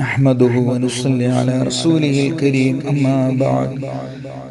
نحمده ونصلي على رسوله الكريم أما بعد.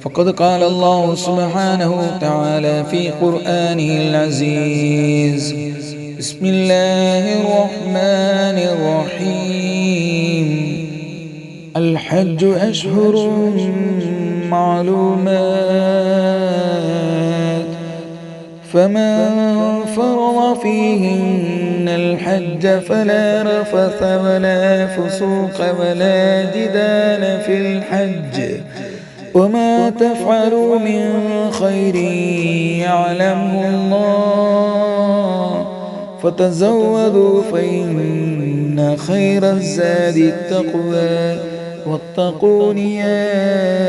فقد قال الله سبحانه وتعالى في قرآنه العزيز بسم الله الرحمن الرحيم. الحج أشهر معلومات. فمن فرض فيهن الحج فلا رفث ولا فسوق ولا جدال في الحج وما تفعلوا من خير يعلمه الله فتزودوا فإن خير الزاد التقوى واتقون يا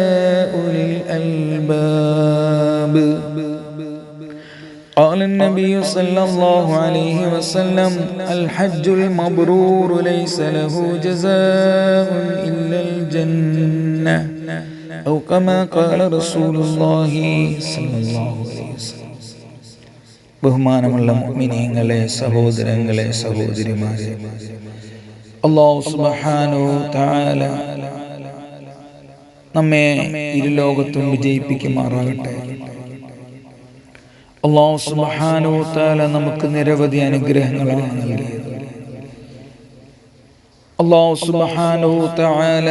النبي صلى الله عليه وسلم الحج المبرور ليس له جزاء إلا الجنة أو كما قال رسول الله صلى الله عليه وسلم ബഹുമാനമുള്ള മുഅ്മിനീങ്ങളെ സഹോദരങ്ങളെ സഹോദരിമാരെ അള്ളാഹു സുബ്ഹാനഹു തആല നമ്മെ ഇരുലോകത്തും വിജയിപ്പിക്കുമാറാകട്ടെ അള്ളാഹു സുബ്ഹാനഹു തആല നമുക്ക് നിരവധി അനുഗ്രഹങ്ങളാണ് നൽകിയത്. അള്ളാഹു സുബ്ഹാനഹു തആല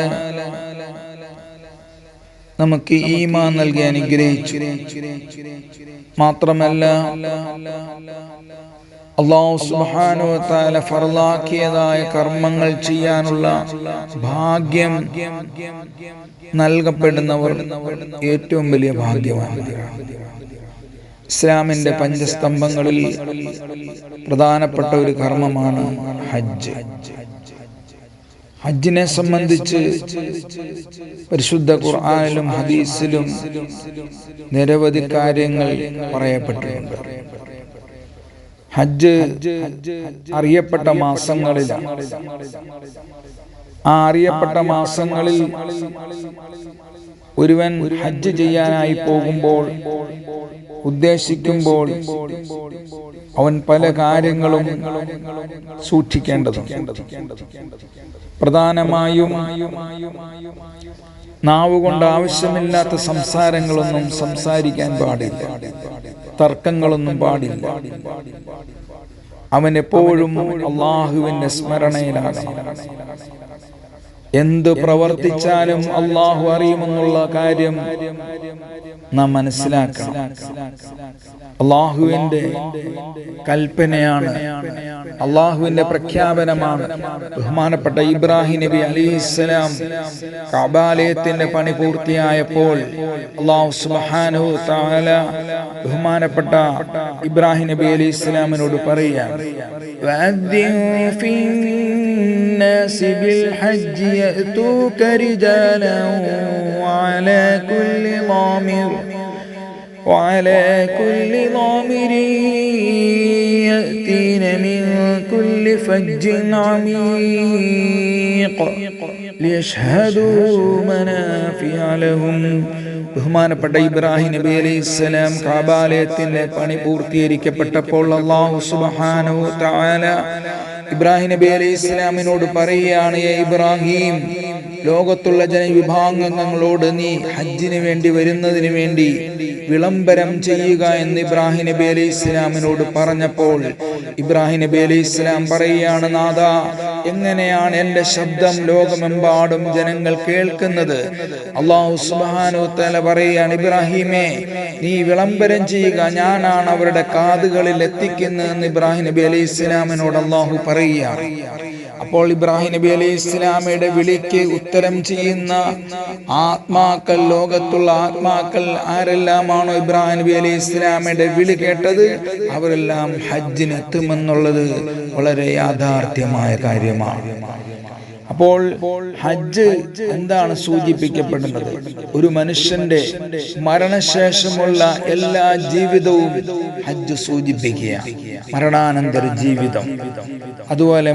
നമുക്ക് ഈമാൻ നൽകി അനുഗ്രഹിച്ചു. മാത്രമല്ല അള്ളാഹു സുബ്ഹാനഹു തആല ഫർലാക്കിയതായ കർമ്മങ്ങൾ ചെയ്യാനുള്ള ഭാഗ്യം നൽകപ്പെടുന്നവർ ഏറ്റവും വലിയ ഭാഗ്യവാന്മാരാണ്. ഇസ്ലാമിന്റെ പഞ്ചസ്തംഭങ്ങളിൽ പ്രധാനപ്പെട്ട ഒരു കർമ്മമാണ് ഹജ്ജ്. ഹജ്ജിനെ സംബന്ധിച്ച് പരിശുദ്ധ ഖുർആാനിലും ഹദീസിലും നിരവധി കാര്യങ്ങൾ പറയപ്പെട്ടിട്ടുണ്ട്. ഹജ്ജ് അറിയപ്പെട്ട മാസങ്ങളിലാണ് ആ അറിയപ്പെട്ട മാസങ്ങളിൽ ഒരുവൻ ഹജ്ജ് ചെയ്യാനായി പോകുമ്പോൾ ഉദ്ദേശിക്കുമ്പോൾ അവൻ പല കാര്യങ്ങളും സൂക്ഷിക്കേണ്ടതുണ്ട്. പ്രധാനമായും നാവുകൊണ്ട് ആവശ്യമില്ലാത്ത സംസാരങ്ങളൊന്നും സംസാരിക്കാൻ പാടില്ല. തർക്കങ്ങളൊന്നും പാടില്ല. അവൻ എപ്പോഴും അള്ളാഹുവിന്റെ സ്മരണയിലാകണം എന്തു പ്രവർത്തിച്ചാലും അള്ളാഹു അറിയുമെന്നുള്ള കാര്യം നാം മനസ്സിലാക്കണം. അള്ളാഹുവിന്റെ കൽപ്പനയാണ് അള്ളാഹുവിന്റെ പ്രഖ്യാപനമാണ്. ബഹുമാനപ്പെട്ട ഇബ്രാഹിം നബി അലിസ്ലാം കബാലയത്തിന്റെ പണി പൂർത്തിയായപ്പോൾ അള്ളാഹു സുബാനു താല ബഹുമാനപ്പെട്ട ഇബ്രാഹിം നബി അലി ഇസ്ലാമിനോട് പറയുക يأتوك رجالا وعلى كل ضامر وعلى كل ضامر. يأتين من كل فج عميق ليشهدوا منافع لهم ബഹുമാനപ്പെട്ട ഇബ്രാഹിം നബി അലൈഹി സ്വലാം കാബാലയത്തിന്റെ പണി പൂർത്തീകരിക്കപ്പെട്ടപ്പോൾ അള്ളാഹു സുബ്ഹാനഹു തആല ഇബ്രാഹിം നബി അലൈഹി ഇസ്ലാമിനോട് പറയുകയാണ് "ഏ ഇബ്രാഹിം ലോകത്തുള്ള ജനവിഭാഗങ്ങളോട് നീ ഹജ്ജിന് വേണ്ടി വരുന്നതിന് വേണ്ടി വിളംബരം ചെയ്യുക എന്ന് ഇബ്രാഹിം നബി അലൈഹി ഇസ്ലാമിനോട് പറഞ്ഞപ്പോൾ ഇബ്രാഹിം നബി അലൈഹി ഇസ്ലാം പറയുകയാണ് നാഥ എങ്ങനെയാണ് എന്റെ ശബ്ദം ലോകമെമ്പാടും ജനങ്ങൾ കേൾക്കുന്നത്? അള്ളാഹു സുബ്ഹാനഹു തആല പറയുകയാണ് ഇബ്രാഹിമേ നീ വിളംബരം ചെയ്യുക. ഞാനാണ് അവരുടെ കാതുകളിൽ എത്തിക്കുന്നതെന്ന് ഇബ്രാഹിം നബി അലൈഹി ഇസ്ലാമിനോട് അള്ളാഹു പറയുകയാണ്. അപ്പോൾ ഇബ്രാഹിം നബി അലൈഹി ഇസ്ലാമയുടെ വിളിക്ക് ഉത്തരം ചെയ്യുന്ന ആത്മാക്കൾ ലോകത്തുള്ള ആത്മാക്കൾ ആരെല്ലാമാണോ ഇബ്രാഹിം നബി അലൈഹി ഇസ്ലാമയുടെ വിളി കേട്ടത്? അവരെല്ലാം ഹജ്ജിനെത്തുമെന്നുള്ളത് വളരെ യാഥാർത്ഥ്യമായ കാര്യമാണ്. അപ്പോൾ ഹജ്ജ് എന്താണ് സൂചിപ്പിക്കപ്പെടുന്നത്? ഒരു മനുഷ്യന്റെ മരണശേഷമുള്ള എല്ലാ ജീവിതവും ഹജ്ജ് സൂചിപ്പിക്കുക. മരണാനന്തര ജീവിതം. അതുപോലെ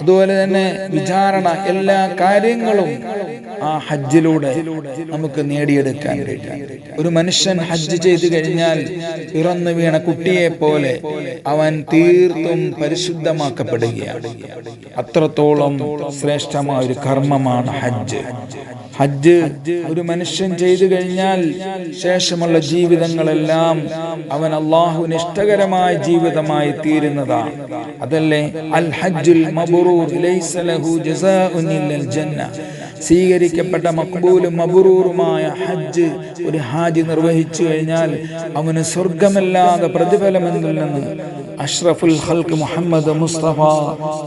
അതുപോലെ തന്നെ വിചാരണ എല്ലാ കാര്യങ്ങളും ആ ഹജ്ജിലൂടെ നമുക്ക് നേടിയെടുക്കാൻ കഴിയും. ഒരു മനുഷ്യൻ ഹജ്ജ് ചെയ്തു കഴിഞ്ഞാൽ പിറന്നു വീണ കുട്ടിയെ പോലെ അവൻ തീർത്തും പരിശുദ്ധമാക്കപ്പെടുകയാണ്. അത്രത്തോളം ശ്രേഷ്ഠമായ ഒരു കർമ്മമാണ് ഹജ്ജ്. ഹജ്ജ് ഒരു മനുഷ്യൻ ചെയ്തു കഴിഞ്ഞാൽ ശേഷമുള്ള ജീവിതങ്ങളെല്ലാം അവൻ അള്ളാഹുവിന് ഇഷ്ടകരമായ ജീവിതമായി തീരുന്നതാണ്. അതല്ലേ? അൽ ഹജ്ജുൽ മബറൂർ ലൈസ ലഹു ജസാഉൻ ഇല്ലൽ ജന്ന. സ്വീകരിക്കപ്പെട്ട മക്ബൂലും മബറൂറുമായ ഹജ്ജ് ഒരു ഹാജി നിർവഹിച്ചു കഴിഞ്ഞാൽ അവന് സ്വർഗമല്ലാതെ പ്രതിഫലമെന്നില്ലെന്ന് അഷ്റഫുൽ ഹൽക്ക് മുഹമ്മദ് മുസ്തഫ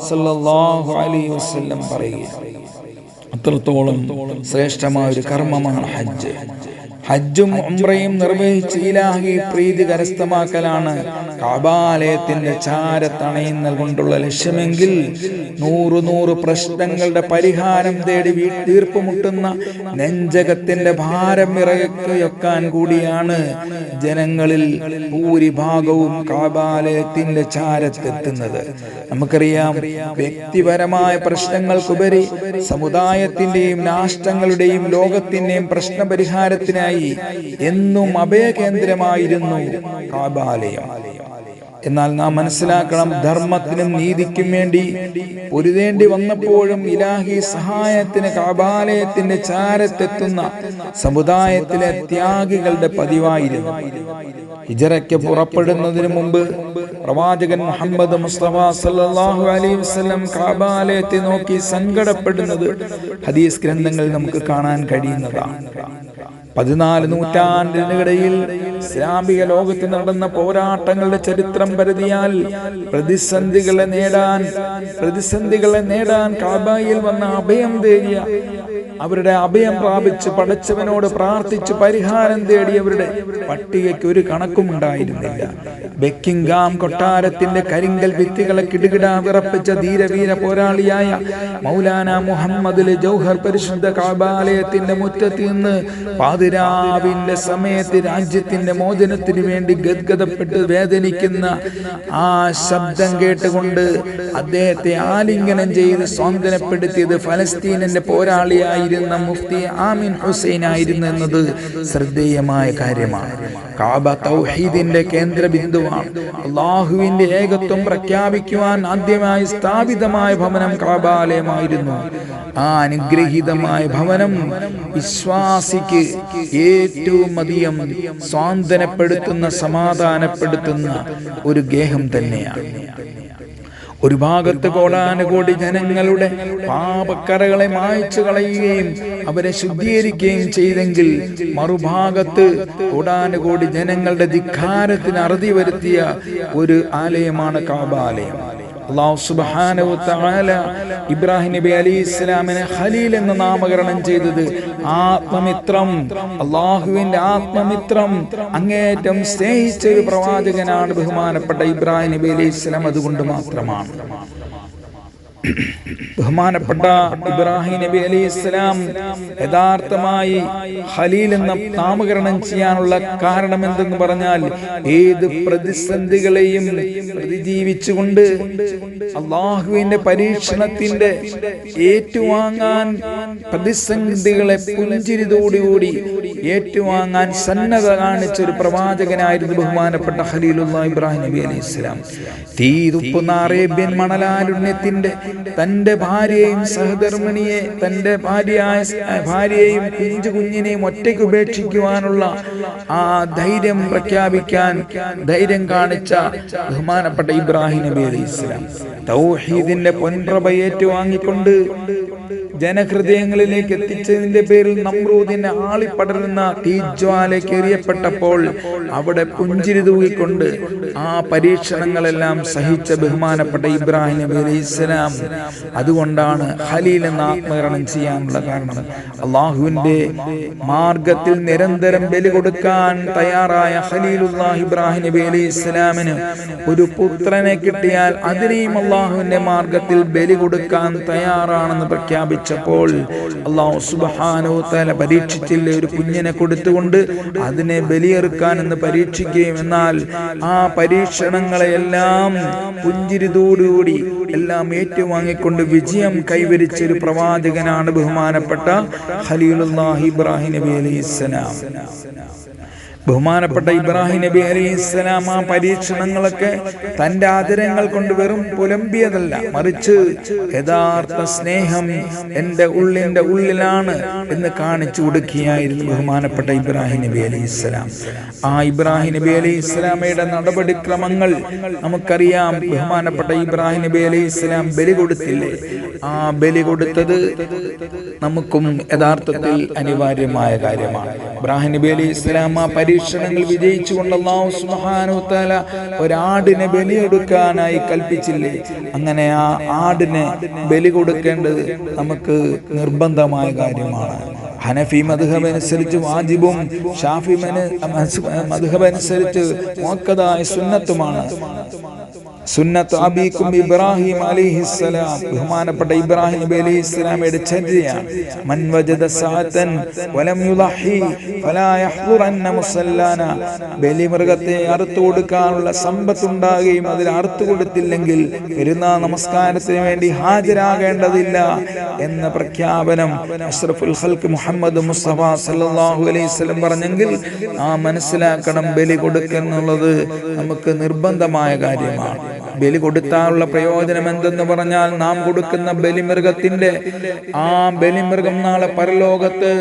സല്ലല്ലാഹു അലൈഹി വസല്ലം പറയുക അത്രത്തോളം ശ്രേഷ്ഠമായ ഒരു കർമ്മമാണ് ഹജ്ജ്. ഹജ്ജും ഉംറയും നിർവഹിച്ച് ഇലാഹി പ്രീതി കരസ്ഥമാക്കലാണ് കാബാലയത്തിന്റെ ചാരത്തണയുന്നത് കൊണ്ടുള്ള ലക്ഷ്യമെങ്കിൽ നൂറു നൂറ് പ്രശ്നങ്ങളുടെ പരിഹാരം തേടി തീർപ്പുമുട്ടുന്ന നെഞ്ചകത്തിന്റെ ഭാരം ഇറക്കിയൊക്കാൻ കൂടിയാണ് ജനങ്ങളിൽ ഭൂരിഭാഗവും കാബാലയത്തിന്റെ ചാരത്തെത്തുന്നത്. നമുക്കറിയാം വ്യക്തിപരമായ പ്രശ്നങ്ങൾക്കുപരി സമുദായത്തിന്റെയും രാഷ്ട്രങ്ങളുടെയും ലോകത്തിന്റെയും പ്രശ്നപരിഹാരത്തിനായി എന്നും അഭയകേന്ദ്രമായിരുന്നു കാബാലയം. എന്നാൽ നാം മനസ്സിലാക്കണം ധർമ്മത്തിനും നീതിക്കും വേണ്ടി പൊരുതേണ്ടി വന്നപ്പോഴും ഇലാഹി സഹായത്തിന് കാബാലയത്തിന്റെ ചാരത്തെത്തുന്ന സമുദായത്തിലെ ത്യാഗികളുടെ പതിവായിരുന്നു. ഹിജറയ്ക്ക് പുറപ്പെടുന്നതിന് മുമ്പ് പ്രവാചകൻ മുഹമ്മദ് മുസ്തഫ അലൈഹി വസല്ലം കാബാലയത്തെ നോക്കി സങ്കടപ്പെടുന്നത് ഹദീസ് ഗ്രന്ഥങ്ങളിൽ നമുക്ക് കാണാൻ കഴിയുന്നതാണ്. പതിനാല് നൂറ്റാണ്ടിനിടയിൽ ഇസ്ലാമിക ലോകത്ത് നടന്ന പോരാട്ടങ്ങളുടെ ചരിത്രം പരതിയാൽ പ്രതിസന്ധികളെ നേടാൻ പ്രതിസന്ധികളെ നേടാൻ കാബായിൽ വന്ന അഭയം തേടിയ അവരുടെ അഭയം പ്രാപിച്ച് പടച്ചവനോട് പ്രാർത്ഥിച്ച് പരിഹാരം തേടിയവരുടെ പട്ടികയ്ക്ക് ഒരു കണക്കും ഉണ്ടായിരുന്നില്ല ബെക്കിംഗാം കൊട്ടാരത്തിന്റെ കരിങ്കൽ ഭിത്തികളെ കിടുകിടാ വിറപ്പിച്ച ധീരവീര പോരാളിയായ മൗലാന മുഹമ്മദ് ജൗഹർ പരിശുദ്ധ കാബാലയത്തിന്റെ മുറ്റത്ത് നിന്ന് പാതിരാവിന്റെ സമയത്ത് രാജ്യത്തിന്റെ മോചനത്തിന് വേണ്ടി ഗദ്ഗതപ്പെട്ട് വേദനിക്കുന്ന ആ ശബ്ദം കേട്ടുകൊണ്ട് അദ്ദേഹത്തെ ആലിംഗനം ചെയ്ത് സ്വാന്തനപ്പെടുത്തിയത് ഫലസ്തീനിന്റെ പോരാളിയായിരുന്ന മുഫ്തി ആമിൻ ഹുസൈൻ ആയിരുന്നു എന്നത് ശ്രദ്ധേയമായ കാര്യമാണ്. കാബ തൗഹീദിന്റെ കേന്ദ്ര ബിന്ദുവാണ് അള്ളാഹുവിന്റെ ഏകത്വം പ്രഖ്യാപിക്കുവാൻ ആദ്യമായി സ്ഥാപിതമായ ഭവനം കാബാലയമായിരുന്നു. ആ അനുഗ്രഹീതമായ ഭവനം വിശ്വാസിക്ക് ഏറ്റവും അധികം സ്വാന്തനപ്പെടുത്തുന്ന സമാധാനപ്പെടുത്തുന്ന ഒരു ഗേഹം തന്നെയാണ്. ഒരു ഭാഗത്ത് കോടാനുകോടി ജനങ്ങളുടെ പാപക്കരകളെ മായ്ച്ചു കളയുകയും അവരെ ശുദ്ധീകരിക്കുകയും ചെയ്തെങ്കിൽ മറുഭാഗത്ത് കോടാനുകോടി ജനങ്ങളുടെ ധിക്കാരത്തിന് അറുതി വരുത്തിയ ഒരു ആലയമാണ് കാബാലയം. അള്ളാഹു സുബ്ഹാനഹു തആല ഇബ്രാഹിം നബി അലി ഇസ്ലാമിനെ ഖലീൽ എന്ന് നാമകരണം ചെയ്തത് ആത്മമിത്രം അള്ളാഹുവിന്റെ ആത്മമിത്രം അങ്ങേറ്റം സ്നേഹിച്ച ഒരു പ്രവാചകനാണ് ബഹുമാനപ്പെട്ട ഇബ്രാഹിം നബി അലി ഇസ്ലാം അതുകൊണ്ട് മാത്രമാണ്. ബഹുമാനപ്പെട്ട ഇബ്രാഹിം നബി അലി ഇസ്ലാം യഥാർത്ഥമായി ഹലീൽ എന്ന നാമകരണം ചെയ്യാനുള്ള കാരണം എന്തെന്ന് പറഞ്ഞാൽ ഏത് പ്രതിസന്ധികളെയും പ്രതിജീവിച്ചുകൊണ്ട് അള്ളാഹുവിന്റെ പരീക്ഷണത്തിന്റെ ഏറ്റുവാങ്ങാൻ പ്രതിസന്ധികളെ പുഞ്ചിരിതോടുകൂടി ഏറ്റുവാങ്ങാൻ സന്നദ്ധ കാണിച്ച ഒരു പ്രവാചകനായിരുന്നു ബഹുമാനപ്പെട്ട ഹലീലുള്ള ഇബ്രാഹിം നബി അലൈഹി ഇസ്ലാം തീ തുപ്പുന്ന അറേബ്യൻ മണലാരുണ്യത്തിന്റെ തന്റെ ഭാര്യയെയും സഹധർമ്മിണിയെ തന്റെ ഭാര്യയായ ഭാര്യയെയും കുഞ്ചു കുഞ്ഞിനെയും ഒറ്റയ്ക്ക് ഉപേക്ഷിക്കുവാനുള്ള ആ ധൈര്യം പ്രഖ്യാപിക്കാൻ ധൈര്യം കാണിച്ച ബഹുമാനപ്പെട്ട ഇബ്രാഹിം നബി അലൈഹി ഇസ്ലാം തൗഹീദിന്റെ പൊൻപ്രഭ ഏറ്റുവാങ്ങിക്കൊണ്ട് ജനഹൃദയങ്ങളിലേക്ക് എത്തിച്ചതിന്റെ പേരിൽ നമ്രൂദിനെ ആളിപ്പടരുന്ന തീജ്വാലയ്ക്ക് എറിയപ്പെട്ടപ്പോൾ അവിടെ പുഞ്ചിരി തൂകിക്കൊണ്ട് ആ പരീക്ഷണങ്ങളെല്ലാം സഹിച്ച ബഹുമാനപ്പെട്ട ഇബ്രാഹിം നബി അലൈഹി ഇസ്ലാം അതുകൊണ്ടാണ് ഹലീൽ എന്ന ആത്മകരണം ചെയ്യാനുള്ള കാരണം. അള്ളാഹുവിന്റെ മാർഗത്തിൽ നിരന്തരം ബലി കൊടുക്കാൻ തയ്യാറായ ഖലീലുല്ലാഹ് ഇബ്രാഹിം നബി അലൈഹി ഇസ്ലാമിന് ഒരു പുത്രനെ കിട്ടിയാൽ അതിനെയും അള്ളാഹുവിന്റെ മാർഗത്തിൽ ബലി കൊടുക്കാൻ തയ്യാറാണെന്ന് പ്രഖ്യാപിച്ച വെച്ചപ്പോൾ അള്ളാഹു സുബഹാനോ തല പരീക്ഷിച്ചില്ല? ഒരു കുഞ്ഞിനെ കൊടുത്തുകൊണ്ട് അതിനെ ബലിയെറുക്കാൻ എന്ന് പരീക്ഷിക്കുകയും എന്നാൽ ആ പരീക്ഷണങ്ങളെയെല്ലാം പുഞ്ചിരിതോടുകൂടി എല്ലാം ഏറ്റുവാങ്ങിക്കൊണ്ട് വിജയം കൈവരിച്ച ഒരു പ്രവാചകനാണ് ബഹുമാനപ്പെട്ട ഖലീലുല്ലാഹി ഇബ്രാഹിം നബി അലൈഹിസ്സലാം ബഹുമാനപ്പെട്ട ഇബ്രാഹിം നബി അലൈഹി ഇസ്ലാം ആ പരീക്ഷണങ്ങളൊക്കെ തന്റെ ആദരങ്ങൾ കൊണ്ട് വെറും പുലമ്പിയതല്ല മറിച്ച് യഥാർത്ഥ സ്നേഹം എന്റെ ഉള്ളിന്റെ ഉള്ളിലാണ് എന്ന് കാണിച്ചു കൊടുക്കുകയായിരുന്നു ബഹുമാനപ്പെട്ട ഇബ്രാഹിം നബി അലി ഇസ്ലാം ആ ഇബ്രാഹിം നബി അലി ഇസ്ലാമയുടെ നടപടിക്രമങ്ങൾ നമുക്കറിയാം. ബഹുമാനപ്പെട്ട ഇബ്രാഹിം നബി അലി ഇസ്ലാം ബലി കൊടുത്തില്ലേ? ആ ബലി കൊടുത്തത് നമുക്കും യഥാർത്ഥത്തിൽ അനിവാര്യമായ കാര്യമാണ്. ഇബ്രാഹിം നബി അലി ഇസ്ലാം ആ പരീക്ഷണങ്ങൾ വിജയിച്ചുകൊണ്ട് അള്ളാഹു സുബ്ഹാനഹു തആല ഒരാടിനെ ബലിയെടുക്കാനായി കൽപ്പിച്ചില്ലേ? അങ്ങനെ ആ ആടിനെ ബലി കൊടുക്കേണ്ടത് നമുക്ക് നിർബന്ധമായ കാര്യമാണ്. ഹനഫി മധുഹബ് അനുസരിച്ച് വാജിബും ഷാഫി മധുഹബ് അനുസരിച്ച് മോക്കതായ സുന്നത്തുമാണ്. സുന്നത്ത് അബീക്കും ഇബ്രാഹിം അലിഹിസ്സലാം. ബഹുമാനപ്പെട്ട ഇബ്രാഹിം നബി അലിഹിസ്സലാമയുടെ ചര്യയാണ് മൻ വജദ സഅതൻ വലം യുളഹി ഫലാ യഹ്ദുറന്ന മുസല്ലാന. ബലിമൃഗത്തെ അറുത്തു കൊടുക്കാനുള്ള സമ്പത്ത് ഉണ്ടാകുകയും അതിൽ അറുത്തു കൊടുത്തില്ലെങ്കിൽ പെരുന്നാൾ നമസ്കാരത്തിന് വേണ്ടി ഹാജരാകേണ്ടതില്ല എന്ന പ്രഖ്യാപനം അഷ്റഫുൽ ഖൽക്ക് മുഹമ്മദ് മുസ്തഫ സല്ലല്ലാഹു അലൈഹി വസല്ലം പറഞ്ഞെങ്കിൽ ആ മനസ്സിലാക്കണം ബലി കൊടുക്കുന്നുള്ളത് നമുക്ക് നിർബന്ധമായ കാര്യമാണ്. ബലി കൊടുത്താലുള്ള പ്രയോജനം എന്തെന്ന് പറഞ്ഞാൽ നാം കൊടുക്കുന്ന ബലിമൃഗത്തിന്റെ ആ ബലിമൃഗം നാളെ പരലോകത്ത്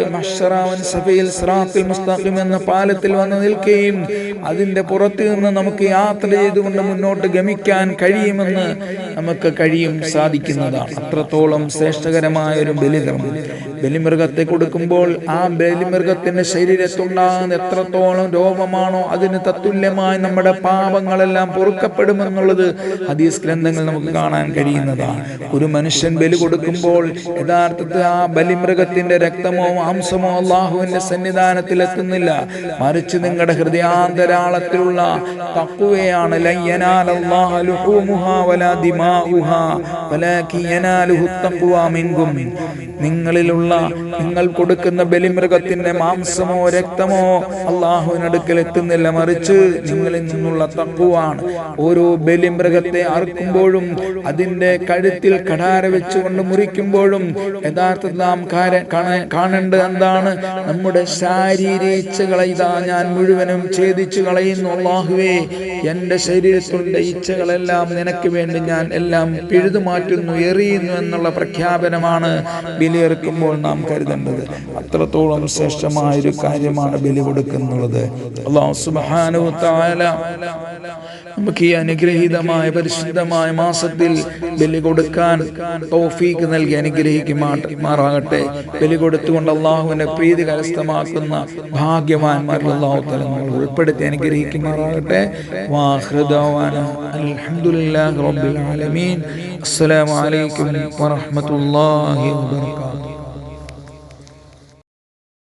സഫയിൽ എന്ന പാലത്തിൽ വന്ന് നിൽക്കുകയും അതിന്റെ പുറത്ത് നിന്ന് നമുക്ക് യാത്ര ചെയ്തുകൊണ്ട് മുന്നോട്ട് ഗമിക്കാൻ കഴിയുമെന്ന് നമുക്ക് കഴിയും സാധിക്കുന്നതാണ്. അത്രത്തോളം ശ്രേഷ്ഠകരമായ ഒരു ബലികർമ്മം ബലിമൃഗത്തെ കൊടുക്കുമ്പോൾ ആ ബലിമൃഗത്തിന്റെ ശരീരത്തുണ്ടാകുന്ന എത്രത്തോളം രോഗമാണോ അതിന് തത്തുല്യമായി നമ്മുടെ പാപങ്ങളെല്ലാം പൊറുക്കപ്പെടുമെന്നുള്ളത് ഹദീസ് ഗ്രന്ഥങ്ങൾ നമുക്ക് കാണാൻ കഴിയുന്നതാണ്. ഒരു മനുഷ്യൻ ബലി കൊടുക്കുമ്പോൾ യഥാർത്ഥത്തിൽ ആ ബലിമൃഗത്തിന്റെ രക്തമോ മാംസമോ അള്ളാഹുവിന്റെ സന്നിധാനത്തിൽ എത്തുന്നില്ല. മറിച്ച് നിങ്ങളുടെ ഹൃദയാന്തരാളത്തിലുള്ള തക്കുവയാണ് നിങ്ങളിലുള്ള നിങ്ങൾ കൊടുക്കുന്ന ബലിമൃഗത്തിന്റെ മാംസമോ രക്തമോ അള്ളാഹുവിനടുക്കൽ എത്തുന്നില്ല മറിച്ച് നിങ്ങളിൽ നിന്നുള്ള തക്കുവാണ്. ഓരോ ബലിമൃഗത്തെ അറുക്കുമ്പോഴും അതിന്റെ കഴുത്തിൽ കടാര വെച്ചുകൊണ്ട് മുറിക്കുമ്പോഴും യഥാർത്ഥത്തിൽ നാം കാണേണ്ടത് എന്താണ്? നമ്മുടെ ശാരീരിക ഇച്ഛകളെ ഇതാ ഞാൻ മുഴുവനും ഛേദിച്ചു കളയുന്നു അള്ളാഹുവേ. എന്റെ ശരീരത്തിലുള്ള ഇച്ഛകളെല്ലാം നിനക്ക് വേണ്ടി ഞാൻ എല്ലാം പിഴുതു മാറ്റുന്നു എറിയുന്നു എന്നുള്ള പ്രഖ്യാപനമാണ് ബലിയെറുക്കുമ്പോൾ നാം കരുതേണ്ടത്. അത്രത്തോളം ശ്രേഷ്ഠമായ ഒരു കാര്യമാണ് ബലി കൊടുക്കുന്നുള്ളത് നമുക്ക് ഈ അനുഗ്രഹീതമായ പരിശുദ്ധമായ മാസത്തിൽ ബലി കൊടുക്കാൻ തോഫീക്ക് നൽകി അനുഗ്രഹിക്കുമാറാകട്ടെ. ബലി കൊടുത്തുകൊണ്ട് അള്ളാഹുവിനെ പ്രീതി കരസ്ഥമാക്കുന്ന ഭാഗ്യവാന്മാരിൽ അള്ളാഹു തല നമ്മൾ ഉൾപ്പെടുത്തി അനുഗ്രഹിക്കുമാറാകട്ടെ. അൽഹംദുലില്ലാഹി റബ്ബിൽ ആലമീൻ. അസ്സലാമു അലൈക്കും വറഹ്മത്തുള്ളാഹി വബറകാതുഹു.